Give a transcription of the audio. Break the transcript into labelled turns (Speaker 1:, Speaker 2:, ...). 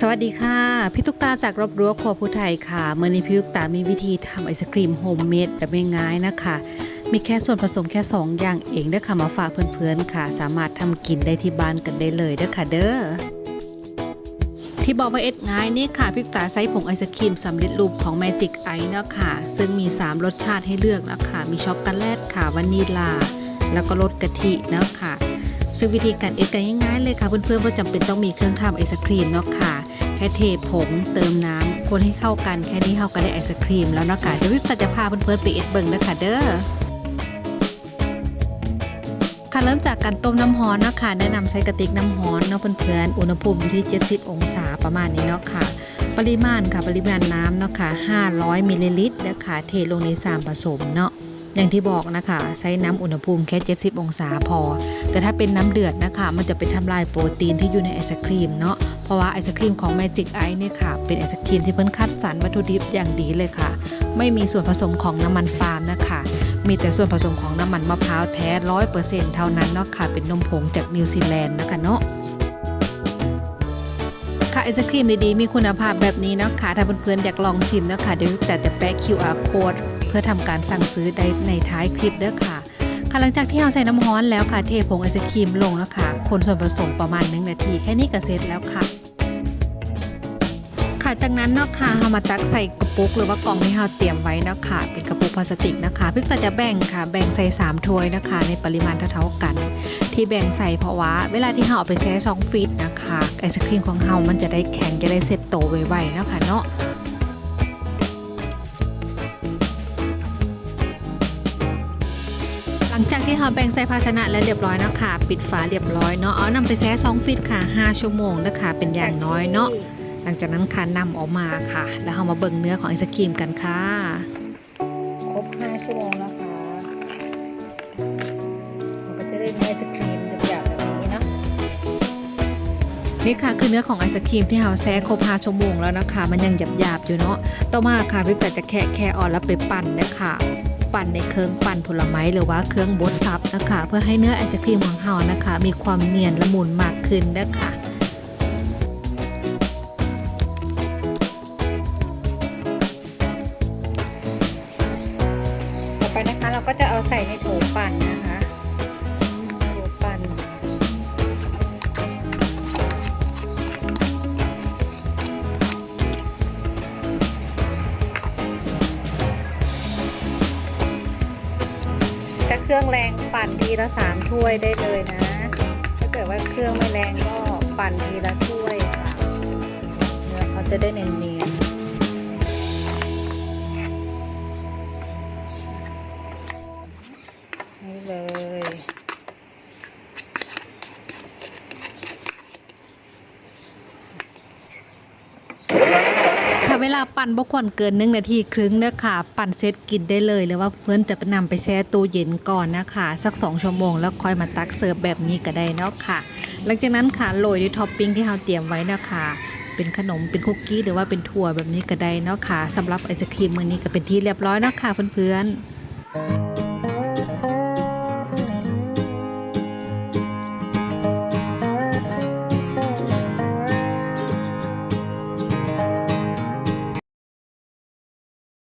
Speaker 1: สวัสดีค่ะ พี่ตุ๊กตาจากรบรั้วครัวผู้ไทยค่ะเมื่อนี้พี่ตุ๊กตามีวิธีทำไอศครีมโฮมเมดแบบง่ายๆนะคะ มีแค่ส่วนผสมแค่ 2 อย่างเองเด้อค่ะมาฝากเพื่อนๆค่ะ สามารถทำกินได้ที่บ้านกันได้เลยเด้อค่ะเด้อที่บอกว่าเอ็ดง่ายนี่ค่ะพี่ตุ๊กตาใช้ผงไอศครีมสำเร็จรูปของ Magic Ice เนาะค่ะ ซึ่งมี 3 รสชาติให้เลือกนะคะมีช็อกโกแลตค่ะวานิลา แล้วก็รสกะทิเนาะค่ะ ซึ่งวิธีการเอ็ดกันง่ายๆเลยค่ะ เพื่อนๆว่าจำเป็นต้องมีเครื่องทำไอศครีมเนาะค่ะ แค่เทผงเติมน้ำคนให้เข้ากันแค่นี้เข้ากันได้ไอศครีมแล้วเนาะค่ะจะวิบตัจะพาเพื่อนๆไปเอ็ดเบิ่งนะคะเด้อค่ะเริ่มจากการต้มน้ำร้อนเนาะค่ะแนะนำใช้กระติกน้ำร้อนเนาะเพื่อนๆอุณหภูมิอยู่ที่ 70 องศาประมาณนี้เนาะค่ะ ปริมาณค่ะปริมาณน้ำเนาะค่ะ 500มิลลิลิตรแล้วค่ะเทลงในสามผสมเนาะ อย่างที่บอกนะคะ ใช้น้ำอุณหภูมิแค่70องศาพอ แต่ถ้าเป็นน้ำเดือดนะคะ มันจะไปทำลายโปรตีนที่อยู่ในไอศครีมเนาะเพราะว่าไอศครีมของ Magic Ice เนี่ยค่ะ เป็นไอศครีมที่เพิ่นคัดสรรวัตถุดิบอย่างดีเลยค่ะ ไม่มีส่วนผสมของน้ำมันปาล์มนะคะ มีแต่ส่วนผสมของน้ำมันมะพร้าวแท้ร้อยเปอร์เซ็นต์เท่านั้นเนาะค่ะ เป็นนมผงจากนิวซีแลนด์นะคะเนาะ ค่ะไอศครีมดีๆ มีคุณภาพแบบนี้เนาะค่ะถ้าเพื่อนๆอยากลองชิมเนาะค่ะเดี๋ยวแต่จะแปะ QR code เพื่อทำการสั่งซื้อได้ในท้ายคลิปเด้อค่ะค่ะหลังจากที่เราใส่น้ำร้อนแล้วค่ะเทผงไอศครีมลงแล้วค่ะคนส่วนผสมประมาณ1นาที แค่นี้ก็เสร็จแล้วค่ะ ค่ะจากนั้นเนาะค่ะเรามาตักใส่กระปุกหรือว่ากล่องที่เราเตรียมไว้เนาะค่ะเป็นกระปุกพลาสติกนะคะพี่ก็จะแบ่งค่ะ แบ่งใส่3ถ้วยนะคะ ในปริมาณเท่าๆกัน ที่แบ่งใส่เพราะว่าเวลาที่เราเอาไปแช่ช่องฟรีซนะคะ ไอศครีมของเรามันจะได้แข็งจะได้เซ็ตโตไวๆเนาะค่ะเนาะหลังจากที่เราแบ่งใส่ภาชนะแล้วเรียบร้อยนะคะปิดฝาเรียบร้อยเนาะเอานำไปแช่ช่องฟรีซค่ะ 5 ชั่วโมงนะคะเป็นอย่างน้อยเนาะหลังจากนั้นค่ะนำออกมาค่ะ แล้วเรามาเบิ่งเนื้อของไอศครีมกันค่ะ
Speaker 2: นี่ค่ะ
Speaker 1: คือเนื้อของไอศครีมที่เราแช่ครบ5ชั่วโมงแล้วนะคะ มันยังหยาบๆอยู่เนาะต่อมาค่ะพี่ก็จะแคะแคะอ่อนแล้วไปปั่นนะคะปั่นในเครื่องปั่นผลไม้หรือว่าเครื่องบดซับนะคะ เพื่อให้เนื้อไอศครีมของเรานะคะ มีความเนียนละมุนมากขึ้นนะคะ
Speaker 2: ต่อไปนะคะเราก็จะเอาใส่ในโถปั่นนะคะ เครื่องแรงปั่นทีละสามถ้วยได้เลยนะ ถ้าเกิดว่าเครื่องไม่แรงก็ปั่นทีละถ้วยค่ะเนื้อเขาจะได้เนียนๆ
Speaker 1: เวลาปั่นบ่ควรเกินหนึ่งนาทีครึ่งนะคะปั่นเสร็จกินได้เลย หรือว่าเพื่อนจะไปนำไปแช่ตู้เย็นก่อนนะคะ สัก 2 ชั่วโมง แล้วค่อยมาตักเสิร์ฟแบบนี้ก็ได้เนาะค่ะ หลังจากนั้นค่ะโรยด้วยท็อปปิ้งที่เราเตรียมไว้นะคะเป็นขนมเป็นคุกกี้หรือว่าเป็นถั่วแบบนี้ก็ได้เนาะค่ะสำหรับไอศครีมมื้อนี้ก็เป็นที่เรียบร้อยเนาะค่ะเพื่อนๆ